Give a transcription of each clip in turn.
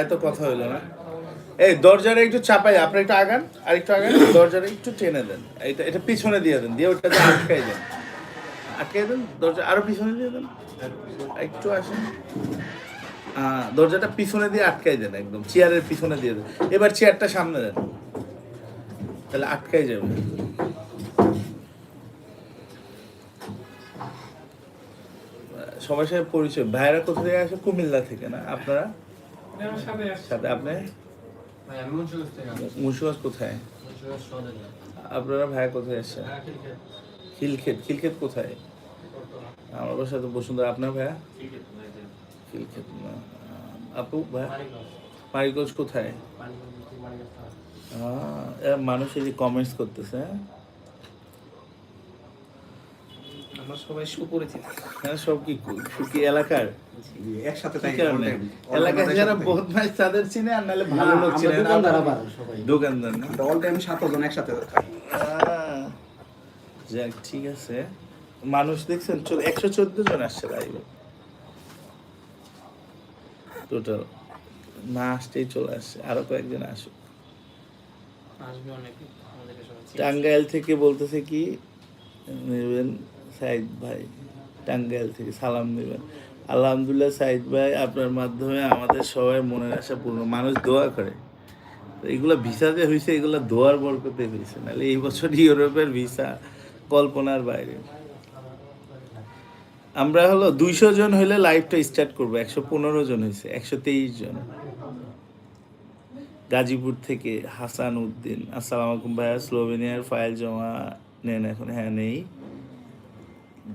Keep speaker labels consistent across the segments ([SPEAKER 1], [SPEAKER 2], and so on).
[SPEAKER 1] এত কথা হইল না। এই, দরজাটা একটু চাপাই আপনি একটু আগান আর একটু আগান, দরজাটা একটু টেনে দেন। এটা এটা পিছনে দিয়ে দেন, দিয়ে ওটা দিয়ে আটকাই দেন। আটকাই দেন, দরজা আরও পিছনে দিয়ে দেন। একটু আসেন। দরজাটা পিছনে দিয়ে আটকাই দেন একদম, চেয়ারের পিছনে দিয়ে দেন। এবার চেয়ারটা সামনে দেন। তাহলে আটকাই যাবে। সবার সাথে পরিচয়, ভাইরা কোথা থেকে আসে? কুমিল্লা থেকে না, আপনারা? সাথে আপনি? মুন্সিগঞ্জ কোথায়? আপনারা ভাইয়া কোথায় এসছেন খিলক্ষেত। খিলক্ষেত। কোথায়? আমার বাসা তো বসুন্ধরা। আপনার ভাইয়া খিলক্ষেত না। আপু ভাইয়া মারিগঞ্জ কোথায়? মানুষ এই যে কমেন্টস করতেছে হ্যাঁ?
[SPEAKER 2] আমরা সবাই সুপরিচিত।
[SPEAKER 1] হ্যাঁ সব কি সুখী এলাকার?
[SPEAKER 3] একসাথে
[SPEAKER 1] এলাকায় যারা বদমাইশ তাদের চিনে আর নাহলে ভালো লোক চিনে দোকানদার না?
[SPEAKER 3] অল টাইম সাতজন একসাথে
[SPEAKER 1] যাক ঠিক আছে। মানুষ দেখছেন চল একশো চোদ্দ জন আসছে টোটাল না আসতেই চলে আসছে। আরও কয়েকজন আসুক। টাঙ্গাইল থেকে বলতেছে কি নেবেন সাইদ ভাই, টাঙ্গাইল থেকে সালাম নেবেন আলহামদুলিল্লাহ সাইদ ভাই, আপনার মাধ্যমে আমাদের সবাই মনের আশা পূর্ণ। মানুষ দোয়া করে। এগুলো ভিসাতে হয়েছে এগুলো দোয়ার বরকতে হয়েছে নাহলে এই বছর ইউরোপের ভিসা কল্পনার বাইরে। আমরা হলো দুইশো জন হলে লাইভটা স্টার্ট করব। একশো পনেরো জন হয়েছে একশো তেইশ জন। গাজীপুর থেকে হাসান উদ্দিন। আসসালামু আলাইকুম ভাইয়া, স্লোভেনিয়ার ফাইল জমা নেন এখন। হ্যাঁ নেই।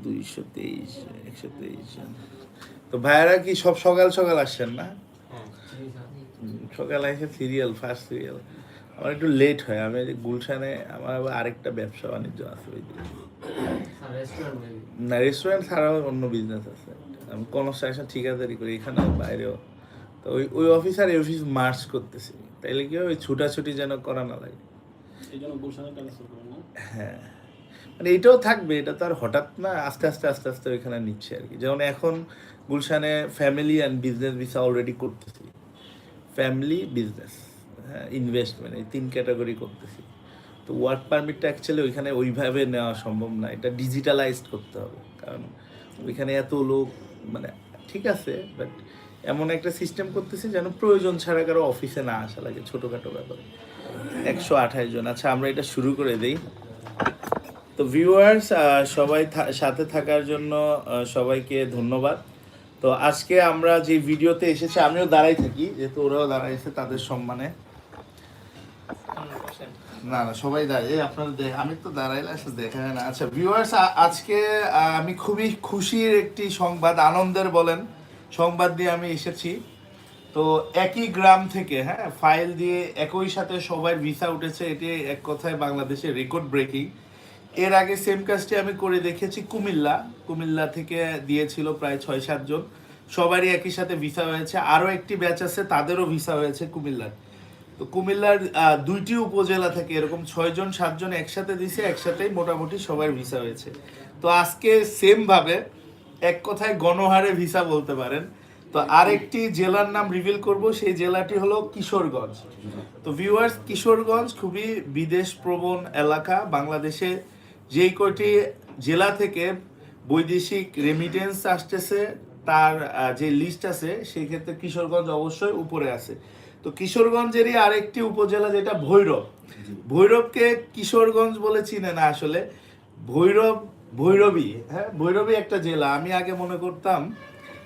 [SPEAKER 1] দুইশো তেইশ একশো তেইশ জন। তো ভাইয়ারা কি সব সকাল সকাল আসছেন না?
[SPEAKER 2] হ্যাঁ।
[SPEAKER 1] সকালে এসে সিরিয়াল ফার্স্ট সিরিয়াল আমার একটু লেট হয়। আমি গুলশানে আমার আবার আরেকটা ব্যবসা বাণিজ্য আছে ওই দিকে। না রেস্টুরেন্ট ছাড়াও অন্য বিজনেস আছে। আমি কনস্ট্রাকশন ঠিকাদারি করি এখানেও বাইরেও। তো ওই ওই অফিস আর এই অফিস মার্চ করতেছি। তাইলে কি ওই ছুটাছুটি যেন করা না লাগে। হ্যাঁ। মানে এটাও থাকবে, এটা তো আর হঠাৎ না, আস্তে আস্তে আস্তে আস্তে ওইখানে নিচ্ছে আর কি। যেমন এখন গুলশানে family and business visa already করতেছি। ফ্যামিলি বিজনেস হ্যাঁ ইনভেস্টমেন্ট এই তিন ক্যাটাগরি করতেছি। তো ওয়ার্ক পারমিটটা অ্যাকচুয়ালি ওইখানে ওইভাবে নেওয়া সম্ভব না, এটা ডিজিটালাইজড করতে হবে। কারণ ওইখানে এত লোক মানে ঠিক আছে বাট এমন একটা সিস্টেম করতেছি যেন প্রয়োজন ছাড়া কারও অফিসে না আসা লাগে, ছোটোখাটো ব্যাপারে। একশো আঠাশ জন আচ্ছা আমরা এটা শুরু করে দিই। তো ভিউয়ার্স সবাই সাথে থাকার জন্য সবাইকে ধন্যবাদ। তো আজকে আমরা যে ভিডিওতে এসেছি, আমিও দাঁড়াই থাকি, যেহেতু ওরাও দাঁড়াইছে তাদের সম্মানে। না না, সবাই দাঁড়িয়ে। আপনার আমি তো দাঁড়াইলে আসলে দেখা যায় না। আচ্ছা ভিউয়ার্স আজকে আমি খুবই খুশির একটি সংবাদ, আনন্দের বলেন, সংবাদ দিয়ে আমি এসেছি। তো একই গ্রাম থেকে হ্যাঁ ফাইল দিয়ে একই সাথে সবাই ভিসা উঠেছে, এটি এক কথায় বাংলাদেশের রেকর্ড ব্রেকিং এর আগে সেম কাজটি আমি করে দেখেছি কুমিল্লা। কুমিল্লা থেকে দিয়েছিল প্রায় ছয় সাতজন সবারই একই সাথে ভিসা হয়েছে। আরও একটি ব্যাচ আছে, তাদেরও ভিসা হয়েছে কুমিল্লার। তো কুমিল্লার দুইটি উপজেলা থেকে এরকম ছয়জন সাতজন একসাথে দিছে, একসাথেই মোটামুটি সবার ভিসা হয়েছে। তো আজকে সেমভাবে এক কথায় গণহারে ভিসা বলতে পারেন। তো আরেকটি জেলার নাম রিভিল করব, সেই জেলাটি হলো কিশোরগঞ্জ। তো ভিউয়ার্স কিশোরগঞ্জ খুবই বিদেশ প্রবণ এলাকা। বাংলাদেশে যেই কয়টি জেলা থেকে বৈদেশিক রেমিটেন্স আসতেছে তার যে লিস্ট আছে সেই ক্ষেত্রে কিশোরগঞ্জ অবশ্যই উপরে আছে। তো কিশোরগঞ্জেরই আরেকটি উপজেলা যেটা ভৈরব। ভৈরবকে কিশোরগঞ্জ বলে চিনে না আসলে। ভৈরব ভৈরবী হ্যাঁ ভৈরবী একটা জেলা। আমি আগে মনে করতাম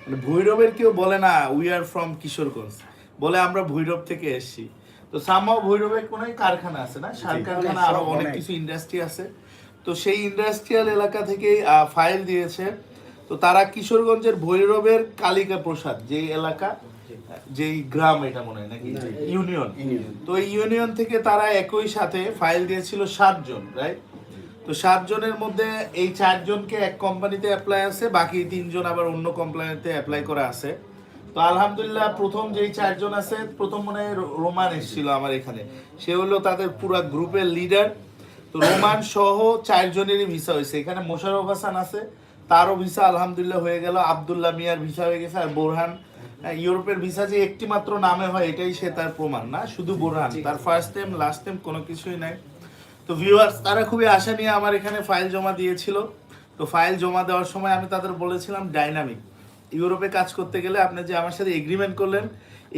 [SPEAKER 1] মানে ভৈরবের কেউ বলে না উই আর ফ্রম কিশোরগঞ্জ। বলে আমরা ভৈরব থেকে এসেছি। তো সামাও ভৈরবের কোনো কারখানা আছে না। সার কারখানা আরও অনেক কিছু ইন্ডাস্ট্রি আছে। তো সেই ইন্ডাস্ট্রিয়াল এলাকা থেকেই ফাইল দিয়েছে। তো তারা কিশোরগঞ্জের ভৈরবের কালিকা প্রসাদ যে এলাকা যেই গ্রাম এটা মনে হয় নাকি? ইউনিয়ন তো এই ইউনিয়ন থেকে তারা একই সাথে ফাইল দিয়েছিল সাতজন রাইট তো সাতজনের মধ্যে এই চারজনকে এক কোম্পানিতে অ্যাপ্লাই আছে বাকি তিনজন আবার অন্য কোম্পানিতে অ্যাপ্লাই করা আছে। তো আলহামদুলিল্লাহ প্রথম যেই চারজন আছে প্রথম মনে হয় রোমান এসেছিল আমার এখানে। সে হলো তাদের পুরা গ্রুপের লিডার তো রোমান সহ চারজনেরই ভিসা হয়েছে। এখানে মোশারফ হাসান আছে তারও ভিসা আলহামদুলিল্লাহ হয়ে গেল। আবদুল্লাহ মিয়ার ভিসা হয়ে গেছে আর বোরহান ইউরোপের ভিসা যে একটি মাত্র নামে হয় এটাই সে তার প্রমাণ না? শুধু বোরহান তার ফার্স্ট টাইম লাস্ট টাইম কোনো কিছুই নাই। তো ভিউয়ার্স তারা খুবই আশা নিয়ে আমার এখানে ফাইল জমা দিয়েছিল। তো ফাইল জমা দেওয়ার সময় আমি তাদের বলেছিলাম ডাইনামিক ইউরোপে কাজ করতে গেলে আপনি যে আমার সাথে এগ্রিমেন্ট করলেন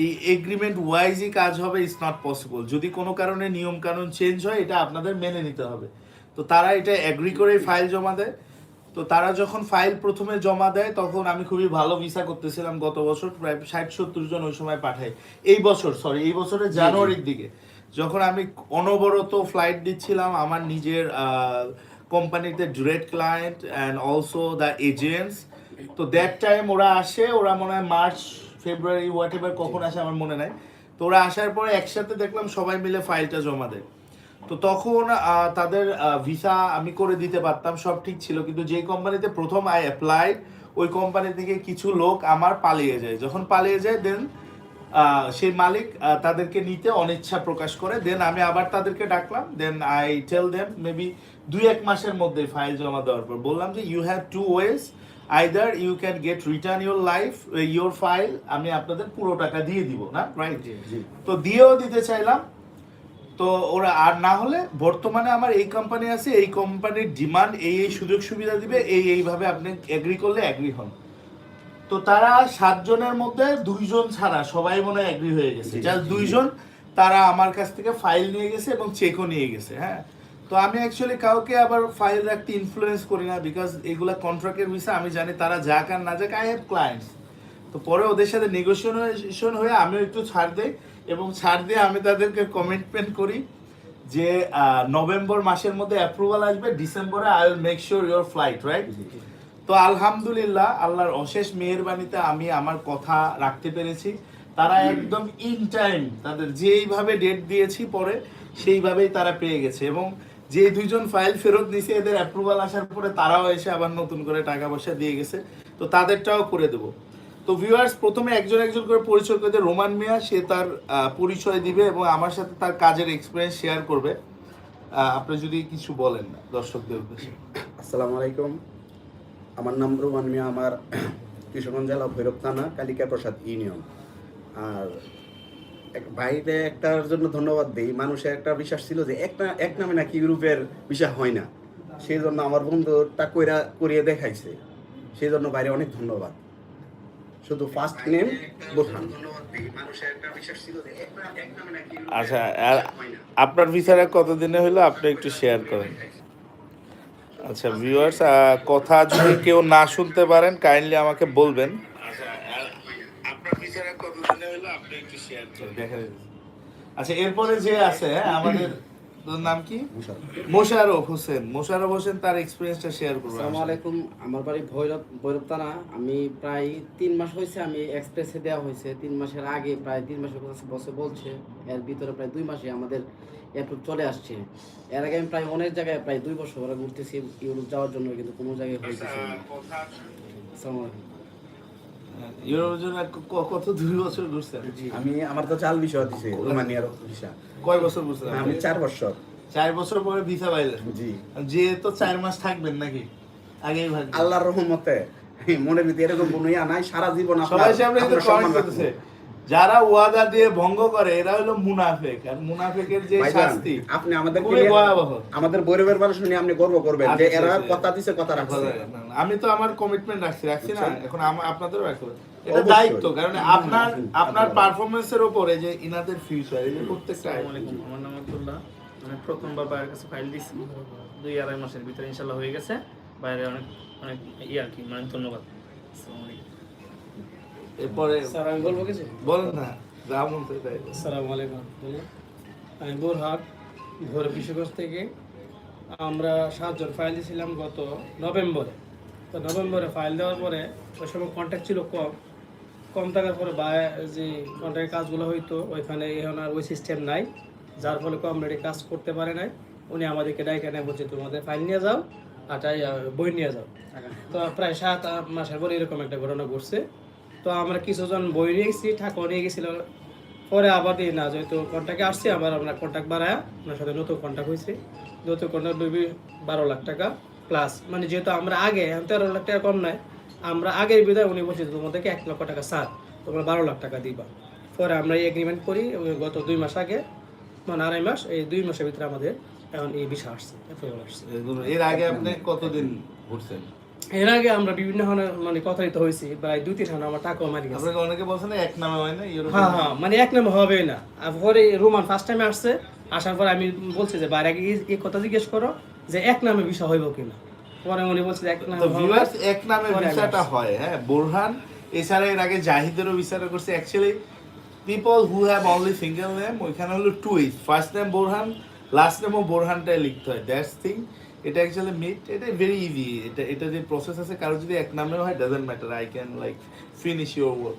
[SPEAKER 1] এই এগ্রিমেন্ট ওয়াইজই কাজ হবে ইটস নট পসিবল যদি কোনো কারণে নিয়ম কানুন চেঞ্জ হয় এটা আপনাদের মেনে নিতে হবে। তো তারা এটা অ্যাগ্রি করে ফাইল জমা দেয়। তো তারা যখন ফাইল প্রথমে জমা দেয় তখন আমি খুবই ভালো ভিসা করতেছিলাম গত বছর প্রায় ষাট সত্তর জন ওই সময় পাঠাই এই বছর সরি এই বছরের জানুয়ারির দিকে। যখন আমি অনবরত ফ্লাইট দিচ্ছিলাম আমার নিজের কোম্পানিতে direct client and also the agents তো দ্যাট টাইম ওরা আসে ওরা মনে হয় মার্চ ফেব্রুয়ারি হোয়াট এভার কখন আসে আমার মনে নাই। তো ওরা আসার পরে একসাথে দেখলাম সবাই মিলে ফাইলটা জমা দেয়। তো তখন তাদের ভিসা আমি করে দিতে পারতাম সব ঠিক ছিল। কিন্তু যে কোম্পানিতে প্রথম আই অ্যাপ্লাই ওই কোম্পানি থেকে কিছু লোক আমার পালিয়ে যায়। যখন পালিয়ে যায় দেন সেই মালিক তাদেরকে নিতে অনিচ্ছা প্রকাশ করে। দেন আমি আবার তাদেরকে ডাকলাম। Then I tell them maybe দুই এক মাসের মধ্যে ফাইল জমা দেওয়ার পর। বললাম যে you have two ways either you can get return your life your file আমি আপনাদের পুরো টাকা দিয়ে দিব না? রাইট তো দিয়েও দিতে চাইলাম। তো ওরা আর না হলে বর্তমানে আমার এই কোম্পানি আছে এই কোম্পানির ডিমান্ড এই এই সুযোগ সুবিধা দিবে এই এইভাবে আপনি এগ্রি করলে এগ্রি হন। তো তারা সাতজনের মধ্যে দুইজন ছাড়া সবাই মনে হয় এগ্রি হয়ে গেছে। জাস্ট দুইজন তারা আমার কাছ থেকে ফাইল নিয়ে গেছে এবং চেকও নিয়ে গেছে হ্যাঁ? তো আমি অ্যাকচুয়ালি কাউকে আবার ফাইল রাখতে ইনফ্লুয়েন্স করি না বিকজ এগুলা কন্ট্রাক্টের বিষয় আমি জানি তারা যাক আর না যাক আই হ্যাভ ক্লায়েন্টস তো পরে ওদের সাথে নেগোসিয়েশন হয়ে আমিও একটু ছাড় দেই এবং ছাড় দিয়ে আমি তাদেরকে কমিটমেন্ট করি যে নভেম্বর মাসের মধ্যে অ্যাপ্রুভাল আসবে ডিসেম্বরে I will make sure your flight right তো আলহামদুলিল্লাহ, আল্লাহর অশেষ মেহেরবানিতে আমি আমার কথা রাখতে পেরেছি। তারা একদম ইন টাইম তাদের যেইভাবে ডেট দিয়েছি পরে, সেইভাবেই তারা পেয়ে গেছে এবং যে দুইজন ফাইল ফেরত নিছে, এদের অ্যাপ্রুভাল আসার পরে তারাও এসে আবার নতুন করে টাকা পয়সা দিয়ে গেছে। তো তাদেরটাও করে দেবো। তো ভিউয়ার্স প্রথমে একজন একজন করে পরিচয় করে রোমান মিয়া, সে তার পরিচয় দিবে এবং আমার সাথে তার কাজের এক্সপিরিয়েন্স শেয়ার করবে। আপনি যদি কিছু বলেন না দর্শকদের উদ্দেশ্যে।
[SPEAKER 3] আসসালামু আলাইকুম। আমার নাম রোমান মিয়া, আমার কিশোরগঞ্জ জেলা ভৈরব থানা, কালিকা প্রসাদ ইউনিয়ন। আর এক ভাইতে একটার জন্য ধন্যবাদ দিই। মানুষের একটা বিশ্বাস ছিল যে একটা এক নামে নাকি ইউরোপের বিষয় হয় না। সেই জন্য আমার বন্ধুটা কইরা করিয়ে দেখাইছে। সেই জন্য বাইরে অনেক ধন্যবাদ। শুধু ফার্স্ট নেম বোরহান
[SPEAKER 1] আচ্ছা আর আপনার ভিসাটা কতদিনে হলো আপনি একটু শেয়ার করেন। আচ্ছা ভিউয়ার্স কথা যদি কেউ না শুনতে পারেন কাইন্ডলি আমাকে বলবেন আপনার ভিসাটা কতদিনে হলো আপনি একটু শেয়ার করেন দেখা আচ্ছা এরপরে যে আছে হ্যাঁ, আমাদের নাম কি? মোশারফ হোসেন। মোশারফ হোসেন তার এক্সপিরিয়েন্সটা শেয়ার করবেন
[SPEAKER 4] আসসালামু আলাইকুম। আমার বাড়ি ভৈরব ভৈরব থানা। আমি প্রায় তিন মাস হয়েছে আমি এক্সপ্রেসে দেওয়া হয়েছে। তিন মাসের আগে প্রায় তিন মাসের কথা বসে বলছে। এর ভিতরে প্রায় দুই মাসে আমাদের অ্যাপ্রুভ চলে আসছে। এর আগে আমি প্রায় অনেক জায়গায় প্রায় দুই বছর ঘুরতেছি। ইউরোপ যাওয়ার জন্য কিন্তু কোনো জায়গায় হইতেছে না। আসসালামু আলাইকুম।
[SPEAKER 1] কত দুই বছর ঘুরছেন?
[SPEAKER 3] আমি আমার তো চাল বিষয় দিছে রোমানিয়ার ভিসা
[SPEAKER 1] কয় বছর ঘুরছেন?
[SPEAKER 3] আমি চার বছর।
[SPEAKER 1] চার বছর পরে ভিসা পাইলেন?
[SPEAKER 3] জি।
[SPEAKER 1] যে তো চার মাস থাকবেন নাকি? আগেই
[SPEAKER 3] আল্লাহর রহমতে মনে ভিতরে এরকম কোনো ইয়া নাই সারা জীবন আপনার-
[SPEAKER 1] সবাই সামনে
[SPEAKER 3] সম্মান
[SPEAKER 1] যারা ওয়াদা দিয়ে ভঙ্গ করে এরা হলো মুনাফেক। আর মুনাফেকের যে শাস্তি
[SPEAKER 3] আপনি আমাদের
[SPEAKER 1] খুবই ভয়াবহ।
[SPEAKER 3] আমাদের বৈরবের মানুষ নিয়ে আপনি গর্ব করবেন যে
[SPEAKER 1] আচ্ছা,
[SPEAKER 3] এরা
[SPEAKER 1] আচ্ছা।
[SPEAKER 3] কথা দিছে কথা রাখছে।
[SPEAKER 1] আমি তো আমার কমিটমেন্ট রাখছি রাখছি না?
[SPEAKER 3] আচ্ছা।
[SPEAKER 1] এখন আম- আপনাদেরও রাখতে এটা দায়িত্ব কারণ আপনার আপনার পারফরমেন্সের উপরে যে ইনাদের ফিউচার এই যে প্রত্যেকটা
[SPEAKER 2] আমার নাম আব্দুল্লাহ। আমি প্রথমবার বাইরের কাছে ফাইল দিছি। দুই আড়াই মাসের ভিতরে ইনশাল্লাহ হয়ে গেছে। বাইরে অনেক অনেক ইয়ে আর কি। মানে ধন্যবাদ। আসসালামু আলাইকুম।
[SPEAKER 1] এরপরে
[SPEAKER 4] স্যার আমি বলব কিছু?
[SPEAKER 1] বলেন না যা মন তাই
[SPEAKER 4] আসসালামু আলাইকুম আমি বোরহাট ভোর বিশ্বকোষ থেকে। আমরা সাতজন ফাইল দিয়েছিলাম গত নভেম্বরে। তো নভেম্বরে ফাইল দেওয়ার পরে ওই সময় কন্ট্যাক্ট ছিল কম। কম থাকার পরে বা যে কন্ট্রাক্টের কাজগুলো হইতো ওইখানে এখন আর ওই সিস্টেম নাই। যার ফলে কম রেটে কাজ করতে পারে নাই। উনি আমাদেরকে ডাইকে নেয় বলছে তোমাদের ফাইল নিয়ে যাও আর বই নিয়ে যাও। তো প্রায় সাত আট মাসের পরে এরকম একটা ঘটনা ঘটছে। তো আমরা কিছুজন বই নিয়ে গেছি, ঠাকুর নিয়ে গেছিল। পরে আবার দিই না, যেহেতু কন্ট্যাক্টে আসছি, আবার আমরা কন্ট্যাক্ট বাড়ায় ওনার সাথে নতুন কন্ট্যাক্ট হয়েছে। নতুন কন্ট্যাক্ট ডুবি বারো লাখ টাকা প্লাস মানে যেহেতু আমরা আগে তেরো লাখ টাকা কম নয় আমরা আগের বিদায় উনি বলছে তোমাদেরকে এক লক্ষ টাকা সার তোমরা বারো লাখ টাকা দিবা। পরে আমরা এই এগ্রিমেন্ট করি গত দুই মাস আগে মানে আড়াই মাস, এই দুই মাসের ভিতরে আমাদের এখন এই ভিসা আসছে
[SPEAKER 1] এর আগে আপনি কতদিন ঘুরছেন?
[SPEAKER 4] এর আগে আমরা বিভিন্ন ধরনের মানে কথায়িত হয়েছি প্রায় দুই তিন হাজার আমার টাকাও মারি গেছে।
[SPEAKER 1] আপনাকে অনেকে বলছেন এক নামে হয় না ইউরোপ
[SPEAKER 4] হ্যাঁ হ্যাঁ মানে এক নামে হবে না। পরে রোমান ফার্স্ট টাইমে আসছে আসার পর আমি বলছি যে বাইরে আগে এই- কথা জিজ্ঞেস করো যে এক নামে বিষয় হইব কিনা? পরে উনি বলছে এক নামে।
[SPEAKER 1] ভিউয়ার্স এক নামে ভিসাটা হয় হ্যাঁ বোরহান এছাড়া এর আগে জাহিদেরও ভিসাটা করছে actually people who have only single name ওইখানে হলো two is first name Borhan last নেমও বোরহানটাই লিখতে হয় দ্যাটস থিং এটা অ্যাকচুয়ালি মিট এটা ভেরি ইজি এটা এটা যে প্রসেস আছে কারও যদি এক নামেও হয় doesn't matter I can like finish your work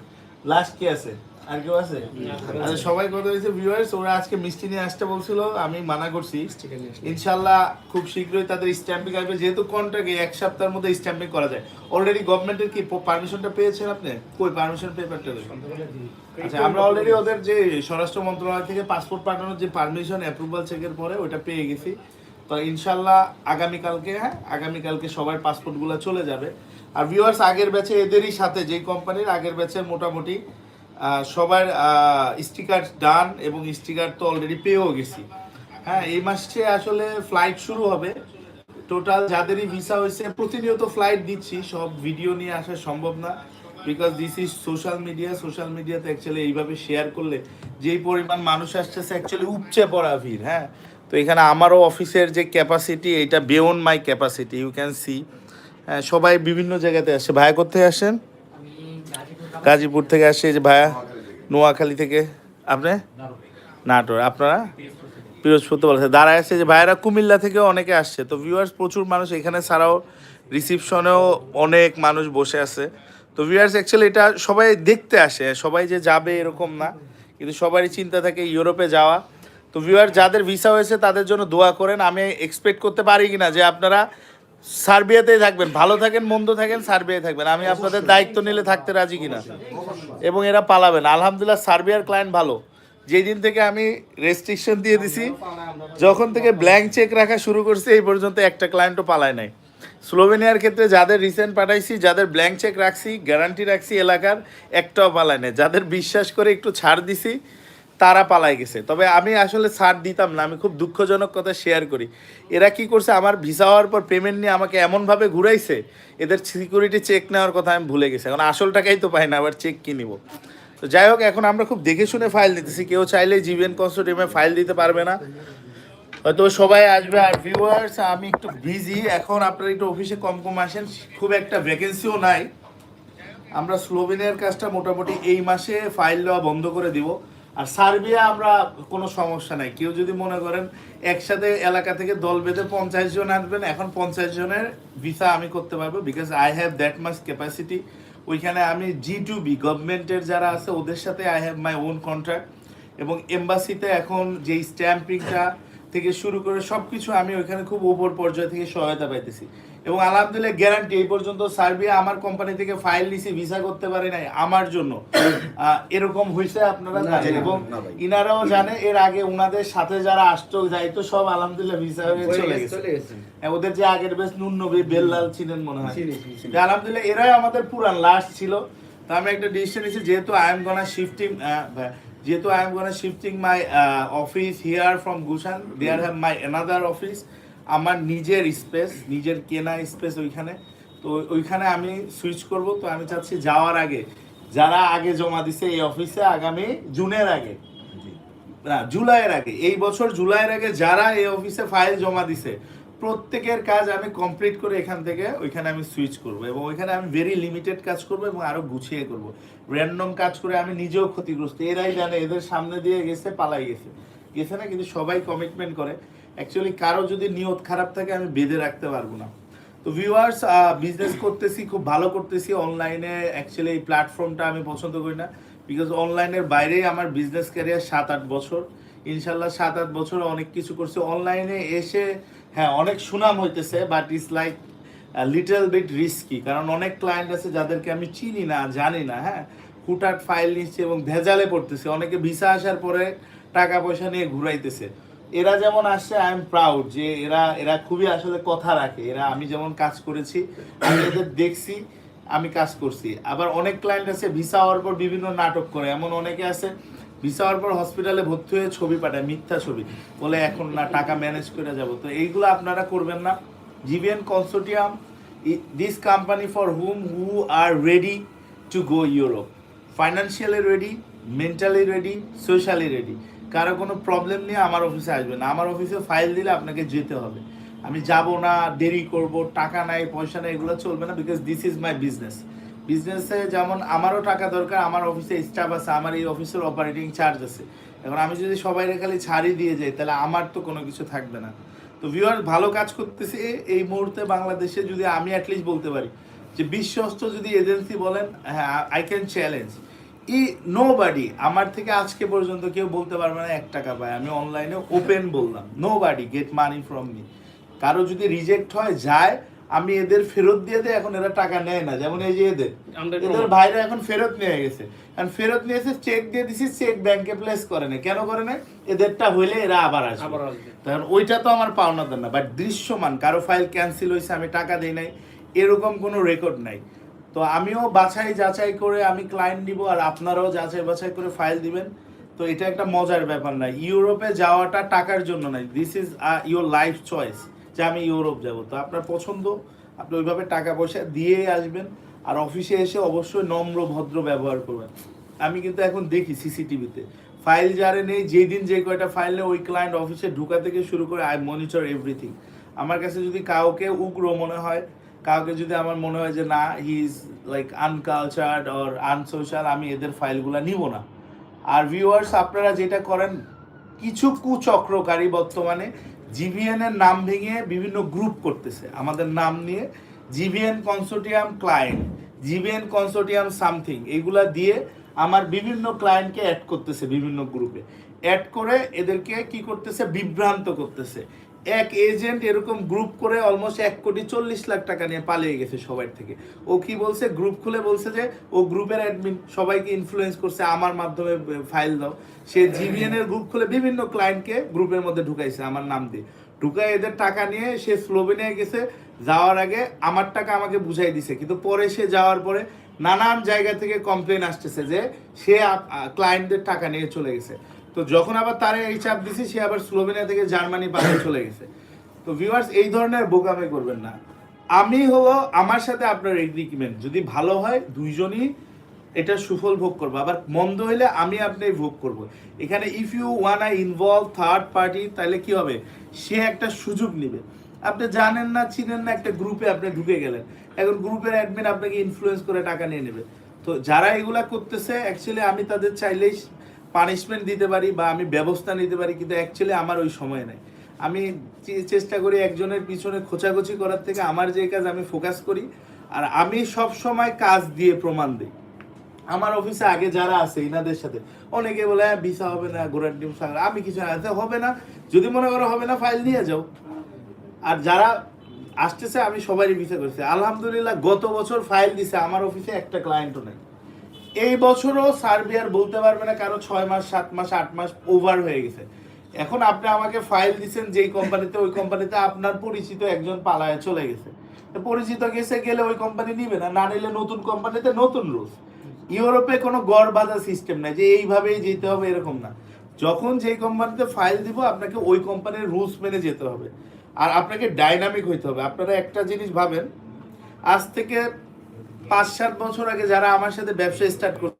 [SPEAKER 1] last কি আছে? আর কেউ আছে? আচ্ছা সবাই কথা হয়েছে ভিউয়ার্স ওরা আজকে মিষ্টি নিয়ে আসতে বলছিল আমি মানা করছি। ইনশাল্লাহ খুব শীঘ্রই তাদের স্ট্যাম্পিং আসবে যেহেতু কন্ট্রাক্টে এক সপ্তাহের মধ্যে স্ট্যাম্পিং করা যায়। অলরেডি গভর্নমেন্টের কি পারমিশনটা পেয়েছেন আপনি? কই পারমিশন পেপারটা আচ্ছা আমরা অলরেডি ওদের যে স্বরাষ্ট্র মন্ত্রণালয় থেকে পাসপোর্ট পাঠানোর যে পারমিশন অ্যাপ্রুভাল চেকের পরে ওটা পেয়ে গেছি। তো ইনশাল্লাহ আগামীকালকে হ্যাঁ আগামীকালকে সবার পাসপোর্টগুলো চলে যাবে। আর ভিউয়ার্স আগের ব্যাচে এদেরই সাথে, যেই কোম্পানির আগের ব্যাচের মোটামুটি সবার স্টিকার ডান এবং স্টিকার তো অলরেডি পেয়েও গেছি। হ্যাঁ এই মাসে আসলে ফ্লাইট শুরু হবে। টোটাল যাদেরই ভিসা হয়েছে, প্রতিনিয়ত ফ্লাইট দিচ্ছি, সব ভিডিও নিয়ে আসা সম্ভব না। Because this is social media social মিডিয়াতে অ্যাকচুয়ালি এইভাবে শেয়ার করলে, যেই পরিমাণ মানুষ আসতেছে অ্যাকচুয়ালি উপচে পড়া ভিড় হ্যাঁ। তো এখানে আমারও অফিসের যে ক্যাপাসিটি এটা beyond my capacity you can see সবাই বিভিন্ন জায়গাতে আসে। ভাইয়া কোথায় আসেন? গাজীপুর থেকে আসে। যে ভাইয়া নোয়াখালী থেকে। আপনি? নাটোর। আপনারা? পিরোজপুর তো বলেছে দাঁড়ায় আসছে যে ভাইয়েরা, কুমিল্লা থেকে অনেকে আসছে। তো ভিউয়ার্স প্রচুর মানুষ এখানে ছাড়াও রিসিপশনেও অনেক মানুষ বসে আছে। তো ভিউয়ার্স অ্যাকচুয়ালি এটা সবাই দেখতে আসে। সবাই যে যাবে এরকম না। কিন্তু সবারই চিন্তা থাকে, ইউরোপে যাওয়া। তো ভিউয়ার যাদের ভিসা হয়েছে তাদের জন্য দোয়া করেন আমি এক্সপেক্ট করতে পারি কিনা যে আপনারা সার্বিয়াতেই থাকবেন ভালো থাকেন মন্দ থাকেন সার্বিয়ায় থাকবেন। আমি আপনাদের দায়িত্ব নিলে থাকতে রাজি কিনা। এবং এরা পালাবেন। আলহামদুলিল্লাহ সার্বিয়ার ক্লায়েন্ট ভালো। যেই দিন থেকে আমি রেস্ট্রিকশন দিয়ে দিছি যখন থেকে ব্ল্যাঙ্ক চেক রাখা শুরু করছি এই পর্যন্ত একটা ক্লায়েন্টও পালায় নাই। স্লোভেনিয়ার ক্ষেত্রে যাদের রিসেন্ট পাঠাইছি যাদের ব্ল্যাঙ্ক চেক রাখছি গ্যারান্টি রাখছি এলাকার একটাও পালায় নাই। যাদের বিশ্বাস করে একটু ছাড় দিছি তারা পালাই গেছে। তবে আমি আসলে ছাড় দিতাম না, আমি খুব দুঃখজনক কথা শেয়ার করি। এরা কি করছে, আমার ভিসা হওয়ার পর পেমেন্ট নিয়ে আমাকে এমনভাবে ঘুরাইছে, এদের সিকিউরিটি চেক নেওয়ার কথা আমি ভুলে গেছি। এখন আসল টাকাই তো পাই না, আবার চেক কি নিব? তো যাই হোক, এখন আমরা খুব দেখে শুনে ফাইল দিতেছি। কেউ চাইলে জিবিএন কনসোর্টিয়ামে ফাইল দিতে পারবে না। হয়তো সবাই আসবে। আর ভিউয়ার্স আমি একটু বিজি এখন আপনারা একটু অফিসে কম কম আসেন। খুব একটা ভ্যাকেন্সিও নাই। আমরা স্লোভেনিয়ার কাজটা মোটামুটি এই মাসে ফাইল দেওয়া বন্ধ করে দিব। আর সার্বিয়া আমরা কোনো সমস্যা নাই। কেউ যদি মনে করেন একসাথে এলাকা থেকে দল বেঁধে পঞ্চাশ জন আসবেন এখন পঞ্চাশ জনের ভিসা আমি করতে পারব because I have that mass capacity ওইখানে আমি জি টু বি গভর্নমেন্টের যারা আছে, ওদের সাথে I have my own contract এবং এম্বাসিতে এখন যেই স্ট্যাম্পিংটা থেকে শুরু করে সব কিছু আমি ওইখানে খুব উপর পর্যায় থেকে সহায়তা পাইতেছি। এবং আলহামদুলিল্লাহ গ্যারান্টি এই পর্যন্ত সার্বিয়া আমার কোম্পানি থেকে ফাইল নিছি ভিসা করতে পারে নাই আমার জন্য। এরকম হয়েছে আপনারা জানেন। এবং ইনারাও জানে এর আগে ওনাদের সাথে যারা আসতো যাইতো সব আলহামদুলিল্লাহ ভিসা হয়ে চলে গেছে হ্যাঁ, ওদের যে আগের বেশ নুন নবী বেল্লাল ছিলেন মনে হয়। আলহামদুলিল্লাহ এরাই আমাদের পুরান লাস্ট ছিল। তো আমি একটা ডিসিশন নিয়েছি যেহেতু আই এম গোনা শিফটিং যেহেতু I am gonna shifting my office here from Gulshan there have my another office আমার নিজের স্পেস নিজের কেনা স্পেস ওইখানে। তো ওইখানে আমি সুইচ করব তো আমি চাচ্ছি যাওয়ার আগে যারা আগে জমা দিছে এই অফিসে আগামী জুনের আগে। না জুলাইয়ের আগে। এই বছর জুলাইয়ের আগে যারা এই অফিসে ফাইল জমা দিছে প্রত্যেকের কাজ আমি কমপ্লিট করে এখান থেকে ওইখানে আমি সুইচ করব এবং ওইখানে আমি ভেরি লিমিটেড কাজ করব এবং আরও গুছিয়ে করব। র্যান্ডম কাজ করে আমি নিজেও ক্ষতিগ্রস্ত। এরাই জানে এদের সামনে দিয়ে গেছে পালাই গেছে। গেছে না কিন্তু সবাই কমিটমেন্ট করে। অ্যাকচুয়ালি কারও যদি নিয়ত খারাপ থাকে, আমি বেঁধে রাখতে পারব না। তো ভিউয়ার্স বিজনেস করতেছি, খুব ভালো করতেছি। অনলাইনে অ্যাকচুয়ালি এই প্ল্যাটফর্মটা আমি পছন্দ করি না। বিকজ অনলাইনের বাইরেই আমার বিজনেস ক্যারিয়ার সাত আট বছর। ইনশাল্লাহ সাত আট বছর অনেক কিছু করছি। অনলাইনে এসে হ্যাঁ অনেক সুনাম হইতেছে but it's like little bit risky কারণ অনেক ক্লায়েন্ট আছে যাদেরকে আমি চিনি না, জানি না হ্যাঁ। হুটহাট ফাইল নিচ্ছে এবং ভেজালে পড়তেছে। অনেকে ভিসা আসার পরে টাকা পয়সা নিয়ে ঘুরাইতেছে। এরা যেমন আসছে আই এম প্রাউড যে এরা এরা খুবই আসলে কথা রাখে। এরা, আমি যেমন কাজ করেছি, আমি এদের দেখছি, আমি কাজ করছি। আবার অনেক ক্লায়েন্ট আছে ভিসা হওয়ার পর বিভিন্ন নাটক করে। এমন অনেকে আছে ভিসা হওয়ার পর হসপিটালে ভর্তি হয়ে ছবি পাঠায়, মিথ্যা ছবি। বলে, এখন না, টাকা ম্যানেজ করে যাব। তো এইগুলো আপনারা করবেন না। GVN consortium this company for whom who are ready to go Europe financially ready mentally ready socially ready কারও কোনো প্রবলেম নিয়ে আমার অফিসে আসবে না। আমার অফিসে ফাইল দিলে আপনাকে যেতে হবে। আমি যাব না, দেরি করব, টাকা নাই, পয়সা নাই, এগুলো চলবে না because this is my business বিজনেসে যেমন আমারও টাকা দরকার, আমার অফিসে স্টাফ আছে, আমার এই অফিসের অপারেটিং চার্জ আছে। এখন আমি যদি সবাই খালি ছাড়ি দিয়ে যাই, তাহলে আমার তো কোনো কিছু থাকবে না। তো ভিউয়ার ভালো কাজ করতেছে এই মুহূর্তে বাংলাদেশে যদি আমি অ্যাটলিস্ট বলতে পারি যে বিশ্বস্ত যদি এজেন্সি বলেন হ্যাঁ আই ক্যান চ্যালেঞ্জ ই নো বাডি আমার থেকে আজকে পর্যন্ত কেউ বলতে পারবে না এক টাকা পায় আমি অনলাইনে ওপেন বললাম nobody get money from me কারও যদি রিজেক্ট হয় যায় আমি এদের ফেরত দিয়ে দেয় এখন এরা টাকা নেয় না যেমন এই যে এদের। এদের ভাইরা এখন ফেরত নিয়ে গেছে। কারণ ফেরত নিয়ে এসে চেক দিয়ে দিছি চেক ব্যাংকে প্লেস করে না কেন করে না এদেরটা হইলে এরা আবার আসবে। কারণ ওইটা তো আমার পাওনাদার না বাট দৃশ্যমান কারও ফাইল ক্যান্সেল হয়েছে আমি টাকা দিই নাই এরকম কোনো রেকর্ড নাই। তো আমিও বাছাই যাচাই করে আমি ক্লায়েন্ট নিব আর আপনারাও যাচাই বাছাই করে ফাইল দিবেন। তো এটা একটা মজার ব্যাপার না ইউরোপে যাওয়াটা টাকার জন্য নাই this is your life choice যে আমি ইউরোপ যাব। তো আপনার পছন্দ, আপনি ওইভাবে টাকা পয়সা দিয়ে আসবেন আর অফিসে এসে অবশ্যই নম্র, ভদ্র ব্যবহার করবেন। আমি কিন্তু এখন দেখি সিসিটিভিতে ফাইল যারে নেই যেই দিন যে কয়টা ফাইল নেই ওই ক্লায়েন্ট অফিসে ঢুকা থেকে শুরু করে আই মনিটর এভরিথিং আমার কাছে যদি কাউকে উগ্র মনে হয় কাউকে যদি আমার মনে হয় যে না he is like uncultured or unsocial আমি এদের ফাইলগুলো নিব না। আর ভিউয়ার্স আপনারা যেটা করেন, কিছু কুচক্রকারী বর্তমানে জিভিএন এর নাম ভেঙে বিভিন্ন গ্রুপ করতেছে। আমাদের নাম নিয়ে G V N consortium client G V N consortium something এগুলা দিয়ে আমার বিভিন্ন ক্লায়েন্টকে অ্যাড করতেছে বিভিন্ন গ্রুপে অ্যাড করে এদেরকে কি করতেছে? বিভ্রান্ত করতেছে। এক এজেন্ট এরকম গ্রুপ করে অলমোস্ট এক কোটি চল্লিশ লাখ টাকা নিয়ে পালিয়ে গেছে সবার থেকে। ও কি বলছে? গ্রুপ খুলে বলছে যে, ও গ্রুপের অ্যাডমিন সবাইকে ইনফ্লুয়েন্স করছে, আমার মাধ্যমে ফাইল দাও। সে জিভিএন এর গ্রুপ খুলে বিভিন্ন ক্লায়েন্টকে গ্রুপের মধ্যে ঢুকাইছে, আমার নাম দিয়ে। ঢুকাই এদের টাকা নিয়ে, সে স্লোভেনিয়া গেছে, যাওয়ার আগে আমার টাকা আমাকে বুঝাই দিছে। কিন্তু পরে সে যাওয়ার পরে নানান জায়গা থেকে কমপ্লেন আসতেছে যে, সে ক্লায়েন্টদের টাকা নিয়ে চলে গেছে। তো যখন আবার তারে এই চাপ দিছি, সে আবার স্লোভেনিয়া থেকে জার্মানি পালিয়ে চলে গেছে। তো ভিউয়ার্স এই ধরনের বোকামি করবেন না। আমি হলো আমার সাথে আপনার এগ্রিমেন্ট যদি ভালো হয়, দুইজনই এটা সুফল ভোগ করব। আবার মন্দ হইলে আমি আপনি ভোগ করব। এখানে if you want I involve third party তাহলে কি হবে? সে একটা সুযোগ নিবে। আপনি জানেন না, চিনেন না, একটা গ্রুপে আপনি ঢুকে গেলেন। এখন গ্রুপের অ্যাডমিন আপনাকে ইনফ্লুয়েন্স করে টাকা নিয়ে নেবে। তো যারা এগুলা করতেছে অ্যাকচুয়ালি আমি তাদের চাইলেই পানিশমেন্ট দিতে পারি বা আমি ব্যবস্থা নিতে পারি, কিন্তু অ্যাকচুয়ালি আমার ওই সময় নেই। আমি চেষ্টা করি একজনের পিছনে খোঁচাখুচি করার থেকে আমার যে কাজ আমি ফোকাস করি, আর আমি সব সময় কাজ দিয়ে প্রমাণ দিই। আমার অফিসে আগে যারা আছে, ইনাদের সাথে, অনেকে বলে হ্যাঁ ভিসা হবে না গোড়ার ডিম সাগর আমি কিছু না হবে না। যদি মনে করো হবে না ফাইল নিয়ে যাও। আর যারা আসতেছে, আমি সবারই ভিসা করছি। আলহামদুলিল্লাহ, গত বছর ফাইল দিছে, আমার অফিসে একটা ক্লায়েন্টও নেই। এই বছরও সার্বিয়ার বলতে পারবে না কারও ছয় মাস, সাত মাস, আট মাস ওভার হয়ে গেছে। এখন আপনি আমাকে ফাইল দিছেন যেই কোম্পানিতে ওই কোম্পানিতে আপনার পরিচিত একজন পালায় চলে গেছে। পরিচিত গেছে, গেলে ওই কোম্পানি নিবে না না নিলে নতুন কোম্পানিতে নতুন রুলস ইউরোপে কোনো গড় বাঁধা সিস্টেম নাই যে এইভাবেই যেতে হবে এরকম না। যখন যেই কোম্পানিতে ফাইল দিব, আপনাকে ওই কোম্পানির রুলস মেনে যেতে হবে। আর আপনাকে ডাইনামিক হইতে হবে। আপনারা একটা জিনিস ভাবেন, আজ থেকে পাঁচ সাত বছর আগে যারা আমার সাথে ব্যবসা স্টার্ট করতে